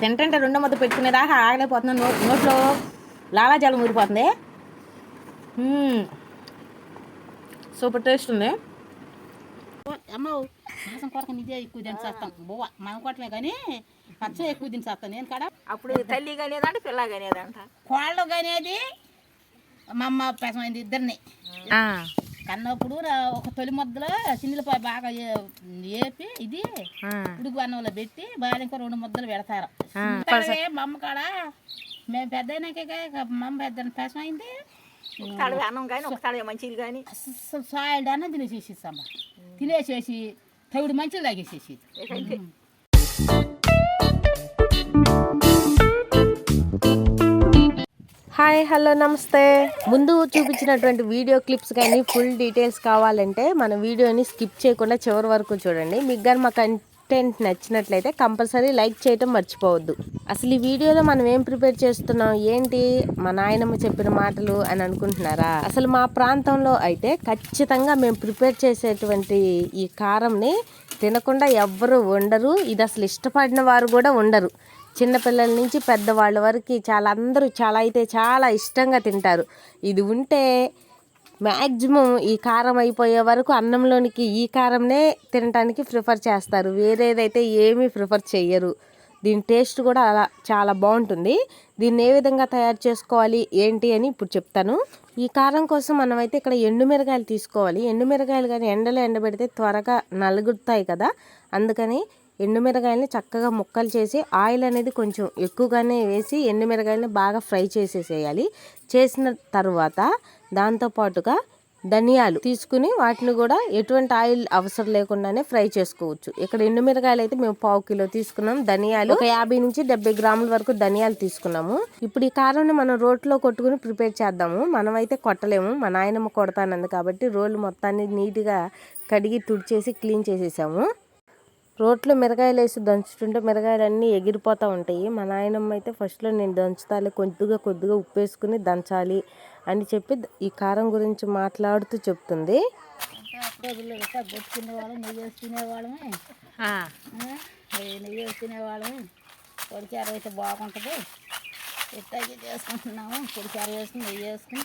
తింటుంటే రెండో ముద్ద పెట్టుకునేదాకా ఆగలేకపోతున్నాను. నోట్ నోట్లో లాలాజలం ఊరిపోతుంది. సూపర్ టేస్ట్ ఉంది. మాసం కొరకు నిజే ఎక్కువ తిని చేస్తాం బువ్వ మనం కొట్టలే కానీ పచ్చ ఎక్కువ తిని చేస్తాను నేను కాడ? అప్పుడు తల్లి కనేదంట పిల్ల కనేదంట. కోళ్ళు కనేది మా అమ్మ పెసమైంది ఇద్దరిని. ఆ, కన్నప్పుడు ఒక తొలి ముద్దలో చిన్నపాయ బాగా ఏపి ఇది ఉడుకు అన్నంలో పెట్టి బాగా ఇంకో రెండు ముద్దలు పెడతారు. మా అమ్మ కాడ మేము పెద్ద అయినాకే మా అమ్మ పెద్ద పెసమైంది తడవి అన్నం కానీ మంచిది కానీ సాయిల్డ్ అన్న తినేసేసి అమ్మ తినేసేసి తవిడి మంచిలు తాగేసేసి హాయ్ హలో నమస్తే. ముందు చూపించినటువంటి వీడియో క్లిప్స్ కానీ ఫుల్ డీటెయిల్స్ కావాలంటే మన వీడియోని స్కిప్ చేయకుండా చివరి వరకు చూడండి. మీకు కానీ మా కంటెంట్ నచ్చినట్లయితే కంపల్సరీ లైక్ చేయటం మర్చిపోవద్దు. అసలు ఈ వీడియోలో మనం ఏం ప్రిపేర్ చేస్తున్నాం? ఏంటి? మా నాయనమ్మ చెప్పిన మాటలు అని అనుకుంటున్నారా? అసలు మా ప్రాంతంలో అయితే ఖచ్చితంగా మేము ప్రిపేర్ చేసేటువంటి ఈ కారంని తినకుండా ఎవ్వరు వండరు. ఇది అసలు ఇష్టపడిన వారు కూడా ఉండరు చిన్నపిల్లల నుంచి పెద్దవాళ్ళ వరకు చాలా అందరూ చాలా అయితే చాలా ఇష్టంగా తింటారు. ఇది ఉంటే మ్యాక్సిమం ఈ కారం అయిపోయే వరకు అన్నంలోనికి ఈ కారంనే తినడానికి ప్రిఫర్ చేస్తారు. వేరేదైతే ఏమీ ప్రిఫర్ చేయరు దీని టేస్ట్ కూడా అలా చాలా బాగుంటుంది. దీన్ని ఏ విధంగా తయారు చేసుకోవాలి? ఏంటి అని ఇప్పుడు చెప్తాను. ఈ కారం కోసం మనమైతే ఇక్కడ ఎండుమిరగాయలు తీసుకోవాలి. ఎండుమిరగాయలు కానీ ఎండలో ఎండబెడితే త్వరగా నలుగుతాయి కదా. అందుకని ఎండుమిరగాయలని చక్కగా ముక్కలు చేసి ఆయిల్ అనేది కొంచెం ఎక్కువగానే వేసి ఎండుమిరగాయలని బాగా ఫ్రై చేసేసేయాలి. చేసిన తర్వాత దాంతోపాటుగా ధనియాలు తీసుకుని వాటిని కూడా ఎటువంటి ఆయిల్ అవసరం లేకుండానే ఫ్రై చేసుకోవచ్చు. ఇక్కడ ఎండుమిరగాయలు అయితే మేము పావు కిలో తీసుకున్నాం. ధనియాలు ఒక యాభై నుంచి డెబ్బై గ్రాముల వరకు ధనియాలు తీసుకున్నాము. ఇప్పుడు ఈ కారంని మనం రోట్లో కొట్టుకుని ప్రిపేర్ చేద్దాము. మనం అయితే కొట్టలేము. మా నాయనమ్మ కొడతానంది కాబట్టి రోలు మొత్తాన్ని నీట్గా కడిగి తుడిచేసి క్లీన్ చేసేసాము. రోట్లో మిరగాయలు వేసి దంచుతుంటే మిరగాయలు అన్నీ ఎగిరిపోతూ ఉంటాయి. మా నాయనమ్మ అయితే ఫస్ట్లో నేను దంచుతాలి కొద్దిగా కొద్దిగా ఉప్పు వేసుకుని దంచాలి అని చెప్పి ఈ కారం గురించి మాట్లాడుతూ చెప్తుంది. వాళ్ళం నెయ్యి వేసి తినేవాళ్ళమే ఆ. ఆ, నెయ్యి నెయ్యి వేసి తినేవాళ్ళమే పొడిచారు అయితే బాగుంటుంది ఇట్లాగే చేసుకుంటున్నాము పొడిచారు వేసుకుని నెయ్యి వేసుకుని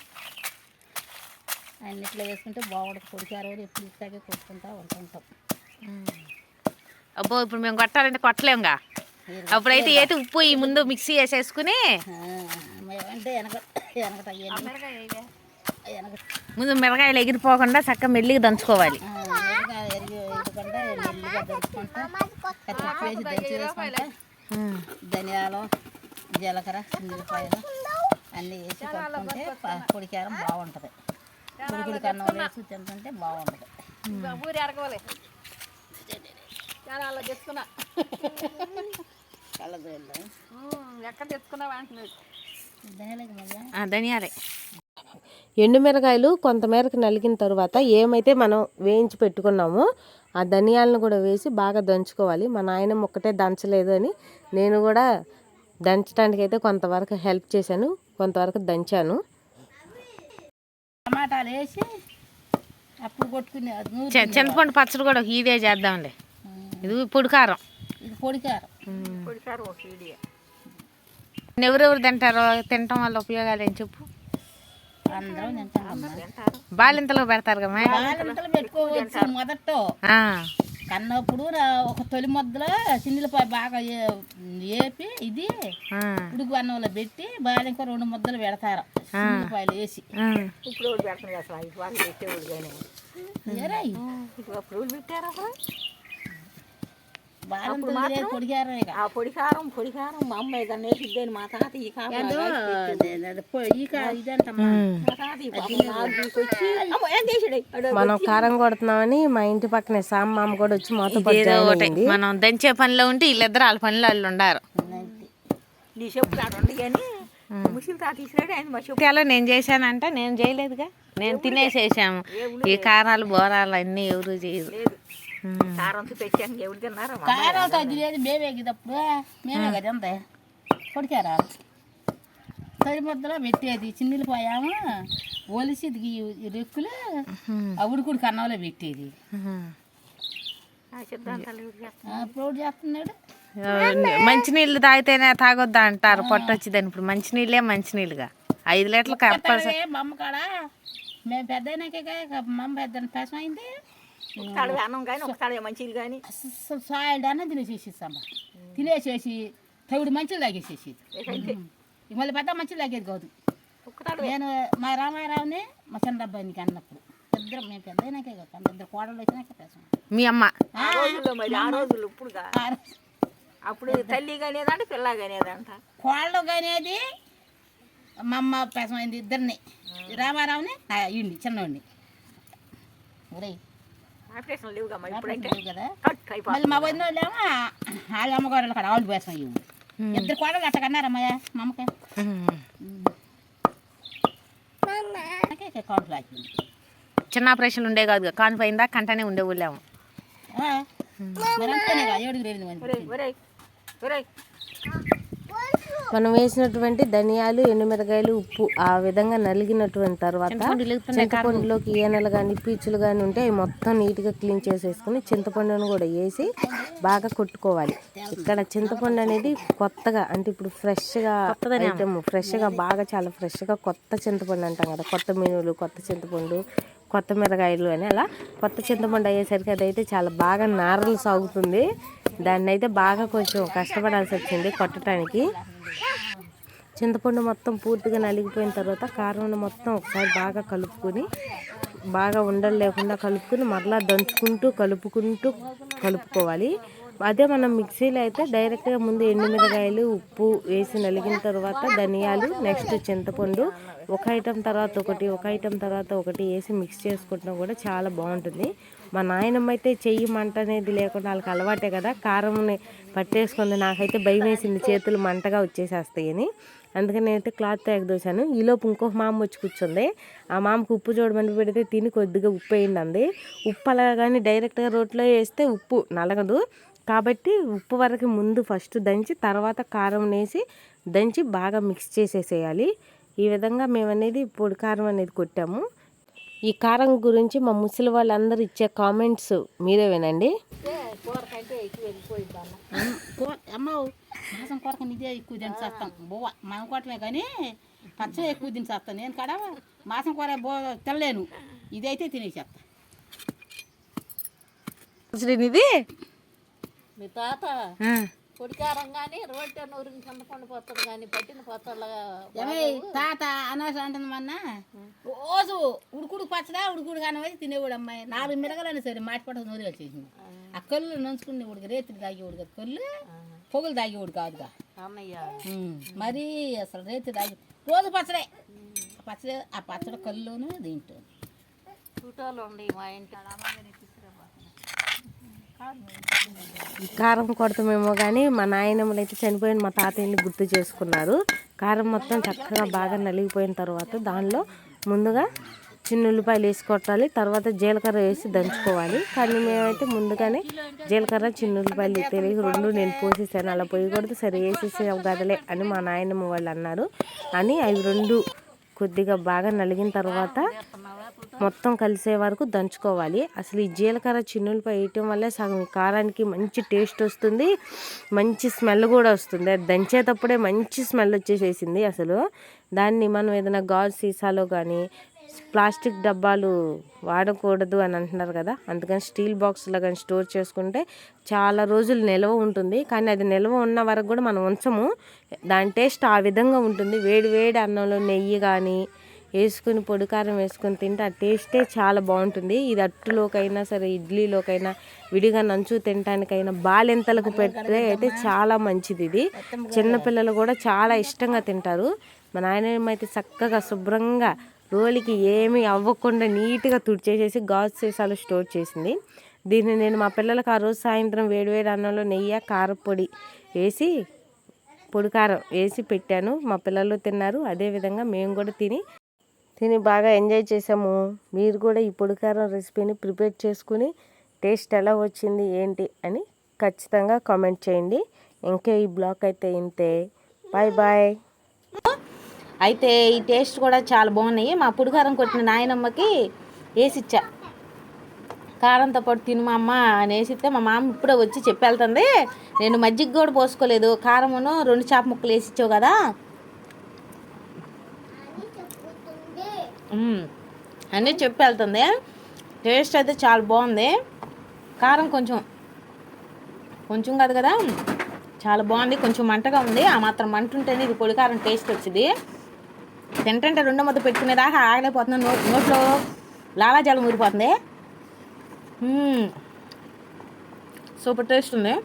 అన్నిట్లో వేసుకుంటే బాగుంటుంది. పొడిచారు ఎప్పుడు ఇట్లాగే కొట్టుకుంటా ఉంటుంటాం అబ్బో ఇప్పుడు మేము కొట్టాలంటే కొట్టలేముగా అప్పుడైతే ఏటి ఉప్పు ఈ ముందు మిక్సీ వేసేసుకుని ముందు. మిరగాయలు ఎగిరిపోకుండా చక్కగా మెల్లిగా దంచుకోవాలి. ధనియాలు జీలకర్ర ఉల్లిపాయలు అన్నీ వేసి కలుపుకుంటే పొడికారం బాగుంటుంది. పొడిగుడి కన్నం వేసి తింటుంటే బాగుంటుంది. చాలా అలా తెచ్చుకున్నా. ఎక్కడ తెచ్చుకున్నావు అంటున్నాడు ధనియాలే. ఎండుమిరగాయలు కొంతమేరకు నలిగిన తర్వాత ఏమైతే మనం వేయించి పెట్టుకున్నామో ఆ ధనియాలను కూడా వేసి బాగా దంచుకోవాలి. మా నాయనమ్మ ఒక్కటే దంచలేదు అని నేను కూడా దంచడానికి అయితే కొంతవరకు హెల్ప్ చేశాను కొంతవరకు దంచాను. టమాటాలు వేసి అప్పుడు కొట్టుకునే చింతపండు పచ్చడి కూడా ఒక ఈడే చేద్దాంలే. ఇది పొడి కారం ఇది పొడికారం. పొడికారు ఒక వీడియో. ఎవరెవరు తింటారో తినటం వల్ల ఉపయోగాలు ఏం చెప్పు. బాలింతలో పెడతారు కదా పెట్టుకోవచ్చు మొదట్లో. కన్నప్పుడు ఒక తొలి ముద్దలో చిన్నపాయ బాగా ఏపి ఇది ఆ, ఉడుకు అన్నంలో పెట్టి బాగా ఇంకో రెండు ముద్దలు పెడతారు. చిన్నపాయలు వేసి. ఇప్పుడు ఒకటి పెడుతుంది అసలు ఇటు వాళ్ళు పెట్టేవాడు కానీ ఏరా ఇటు అప్పుడు ఇక. ఆ పొడికారం పొడికారం మా అమ్మ ఏదన్నా వేసిద్దని మా తాత ఈ మనం కారం కొడుతున్నామని మా ఇంటి పక్కనే సామ్ మామ కూడా వచ్చి మాతో ఒకటి. మనం దంచే పనిలో ఉంటే వీళ్ళిద్దరు వాళ్ళ పనిలో వాళ్ళు ఉండారు. నీ చెప్పు కానీ ముసిలి తాత తీసినాడు ఆయన మా చెప్పు నేను చేశానంటే నేను చేయలేదుగా. నేను తినేసేసాము. ఈ కారాలు బోరాలు అన్నీ ఎవరు చేయరు. లేదు. కారంతో పెట్టాను ఎవరు తిన్నారా? మా కారం తగ్గి లేదు మేమే ఇదప్పుడు మేమే కదా అంతే. తొలి ముద్దలో పెట్టేది. చిన్నీళ్ళు పోయాము ఒలిసి రెక్కులు ఆ ఉడుకుడు కన్నంలో పెట్టేది. ఇప్పుడు చేస్తున్నాడు మంచినీళ్ళు తాగితేనే తాగొద్దా అంటారు. పొట్ట వచ్చిందని ఇప్పుడు మంచినీళ్ళే మంచినీళ్ళుగా ఐదు లీటర్లు కంపల్సరీ ఏ మా అమ్మ కాడ? మేము పెద్ద అయినాకే మా అమ్మ పెద్ద పేసం ఒకసారి అన్నం కానీ ఒకసారి మంచిలు కానీ సాయండి అన్నం తినేసేసిస్తాం తినేసేసి తవిడు మంచిలు తాగేసేసి మళ్ళీ పెద్ద మంచిలు తాగేది కాదు నేను మా రామారావునే మా చంద్రబ్బాయికి అన్నప్పుడు ఇద్దరు మేము పెద్ద అయినాకే కదా ఇద్దరు కోడలు వచ్చినాక పేసాం మీ అమ్మ ఆ రోజుల్లో మరి ఆ రోజులు ఇప్పుడు అప్పుడు తల్లి కనేదంట పిల్ల కనేదంట కోళ్ళు కనేది మా అమ్మ పేసమైంది ఇద్దరిని రామారావుని ఇండి చిన్నవాడిని చిన్నోడిని ఒరేయ్ ఆపరేషన్ ఇప్పుడంటే కదా? కట్ మళ్ళీ మా వదిన వాళ్ళేమో వాళ్ళ అమ్మగారు కాడ ఆవులు పేసం ఇవ్వు ఇద్దరు కోడలు అట్ట కన్నారమ్మయ్య మా అమ్మకి నాకే కౌంట్లు లాక్కింది చిన్న ఆపరేషన్ ఉండే కాదు కానిపోయిందా కంటనే ఉండే ఊళ్ళేమో. ఆ, మరి అంతేనే కదా ఏడుగురు ఎనిమిది మంది ఒరేయ్ ఒరేయ్ ఒరేయ్. మనం వేసినటువంటి ధనియాలు ఎండుమిరకాయలు ఉప్పు ఆ విధంగా నలిగినటువంటి తర్వాత చింతపండులోకి ఈనెలు కానీ పీచులు కానీ ఉంటే అవి మొత్తం నీట్గా క్లీన్ చేసేసుకుని చింతపండును కూడా వేసి బాగా కొట్టుకోవాలి. ఇక్కడ చింతపండు అనేది కొత్తగా అంటే ఇప్పుడు ఫ్రెష్గా ఐటమ్. ఫ్రెష్గా బాగా చాలా ఫ్రెష్గా కొత్త చింతపండు అంటాం కదా. కొత్త మీనులు కొత్త చింతపండు కొత్త మిరగాయలు అని అలా కొత్త చింతపండు అయ్యేసరికి అదైతే చాలా బాగా నారలు సాగుతుంది. దాన్ని అయితే బాగా కొంచెం కష్టపడాల్సి వచ్చింది కొట్టడానికి చింతపండు మొత్తం పూర్తిగా నలిగిపోయిన తర్వాత కారం మొత్తం ఒకసారి బాగా కలుపుకొని బాగా ఉండలు లేకుండా కలుపుకొని మరలా దంచుకుంటూ కలుపుకుంటూ కలుపుకోవాలి. అదే మనం మిక్సీలో అయితే డైరెక్ట్గా ముందు ఎండుమిరకాయలు ఉప్పు వేసి నలిగిన తర్వాత ధనియాలు నెక్స్ట్ చింతపండు ఒక ఐటెం తర్వాత ఒకటి ఒక ఐటెం తర్వాత ఒకటి వేసి మిక్స్ చేసుకుంటున్నా కూడా చాలా బాగుంటుంది. మా నాయనమ్మ అయితే చెయ్యి మంట అనేది లేకుండా వాళ్ళకి అలవాటే కదా కారంని పట్టేసుకుంది. నాకైతే భయం వేసింది చేతులు మంటగా వచ్చేసేస్తాయని అందుకని నేనైతే క్లాత్ ఎగదోసాను ఈలోపు ఇంకొక మామ వచ్చి కూర్చుంది. ఆ మామకు ఉప్పు చూడమని పెడితే తిని కొద్దిగా ఉప్పు వేయండి అంది ఉప్పు అలా కానీ డైరెక్ట్గా రోట్లో వేస్తే ఉప్పు నలగదు. కాబట్టి ఉప్పు వరకు ముందు ఫస్ట్ దంచి తర్వాత కారం వేసి దంచి బాగా మిక్స్ చేసేసేయాలి. ఈ విధంగా మేము అనేది పొడి కారం అనేది కొట్టాము. ఈ కారం గురించి మా ముసలి వాళ్ళందరూ ఇచ్చే కామెంట్స్ మీరే వినండి. కూ- అమ్మ మాసం కొరక ఇదే ఎక్కువ తిని చేస్తాం. బువ్వ మనం కొట్టమే కానీ పచ్చ ఎక్కువ తిని చేస్తాను నేను కాడ మాసం కూర బో తెల్లేను ఇదైతే తినేసేస్తా ఇది మీ తాత. పొడికారం కానీ రోడ్డు నూరిని చింతపండు పొత్తడు కానీ పట్టిన పొత్తలుగా ఏమై తాత అనవసరం అంటుంది మొన్న. రోజు ఉడుకుడు పచ్చడా ఉడుకుడు కానవైతే తినేవాడు అమ్మాయి నాలుగు మిరగలైనా సరే మాటి పట్ట నూరి వచ్చేసింది. ఆ. కళ్ళు నంచుకునే ఉడికి రేతులు తాగేవాడు కదా కళ్ళు పొగులు తాగేవాడు కాదుగా. అన్నయ్య. మరీ అసలు రేతి తాగి రోజు పచ్చడే. ఆ పచ్చడి ఆ పచ్చడి కల్లును దీంట్లో చుట్టాలు ఉండి మా ఇంటి ఈ కారం కొడతామేమో కానీ మా నాయనమ్మలు అయితే చనిపోయిన మా తాతయ్యని గుర్తు చేసుకున్నారు. కారం మొత్తం చక్కగా బాగా నలిగిపోయిన తర్వాత దానిలో ముందుగా చిన్న ఉల్లిపాయలు వేసి కొట్టాలి తర్వాత జీలకర్ర వేసి దంచుకోవాలి. కానీ మేమైతే ముందుగానే జీలకర్ర చిన్న ఉల్లిపాయలు తెలియక రెండు నేను పోసేసాను. అలా పోయకూడదు సరే వేసేసే గదలే అని మా నాయనమ్మ వాళ్ళు అన్నారు. అని అవి రెండు కొద్దిగా బాగా నలిగిన తర్వాత మొత్తం కలిసే వరకు దంచుకోవాలి. అసలు ఈ జీలకర్ర చిన్నులపై వేయటం వల్ల సగం కారానికి మంచి టేస్ట్ వస్తుంది. మంచి స్మెల్ కూడా వస్తుంది. అది దంచేటప్పుడే మంచి స్మెల్ వచ్చేసేసింది అసలు. దాన్ని మనం ఏదైనా గాజు సీసాలో కానీ ప్లాస్టిక్ డబ్బాలు వాడకూడదు అని అంటున్నారు కదా. అందుకని స్టీల్ బాక్స్లో కానీ స్టోర్ చేసుకుంటే చాలా రోజులు నిల్వ ఉంటుంది. కానీ అది నిల్వ ఉన్న వరకు కూడా మనం ఉంచము. దాని టేస్ట్ ఆ విధంగా ఉంటుంది. వేడి వేడి అన్నంలో నెయ్యి కానీ వేసుకుని పొడి కారం వేసుకొని తింటే ఆ టేస్టే చాలా బాగుంటుంది. ఇది అట్టులోకైనా సరే ఇడ్లీలోకైనా విడిగా నంచు తినటానికైనా బాలెంతలకు పెడితే అయితే చాలా మంచిది ఇది. చిన్నపిల్లలు కూడా చాలా ఇష్టంగా తింటారు. మా నాయనమైతే చక్కగా శుభ్రంగా రోలికి ఏమీ అవ్వకుండా నీట్గా తుడిచేసేసి గాజు సీసాలు స్టోర్ చేసింది. దీన్ని నేను మా పిల్లలకు ఆ రోజు సాయంత్రం వేడివేడి అన్నంలో నెయ్యి కారపొడి వేసి పొడి కారం వేసి పెట్టాను. మా పిల్లలు తిన్నారు. అదేవిధంగా మేము కూడా తిని తిని బాగా ఎంజాయ్ చేసాము మీరు కూడా ఈ పొడికారం రెసిపీని ప్రిపేర్ చేసుకుని టేస్ట్ ఎలా వచ్చింది ఏంటి అని ఖచ్చితంగా కామెంట్ చేయండి. ఇంకా ఈ బ్లాగ్ అయితే ఇంతే. Bye bye. అయితే ఈ టేస్ట్ కూడా చాలా బాగున్నాయి. మా పుడికారం కొట్టిన నాయనమ్మకి వేసిచ్చా. కారంతో పాటు తిను మా అమ్మ అనేసి ఇస్తే మా మామ ఇప్పుడే వచ్చి చెప్పేళ్తుంది నేను మజ్జిగ కూడా పోసుకోలేదు. కారమును రెండు చేప ముక్కలు వేసి ఇచ్చావు కదా. అని అన్నీ చెప్పి వెళ్తుంది. టేస్ట్ అయితే చాలా బాగుంది. కారం కొంచెం కొంచెం కాదు కదా? చాలా బాగుంది. కొంచెం మంటగా ఉంది. ఆ మాత్రం మంట ఉంటేనే ఇది పొడి కారం టేస్ట్ వచ్చింది. తింటంటే రెండో ముద్ద పెట్టుకునేదాకా ఆగలేకపోతున్నాను నోట్ నోట్లో లాలాజలం ఊరిపోతుంది. సూపర్ టేస్ట్ ఉంది.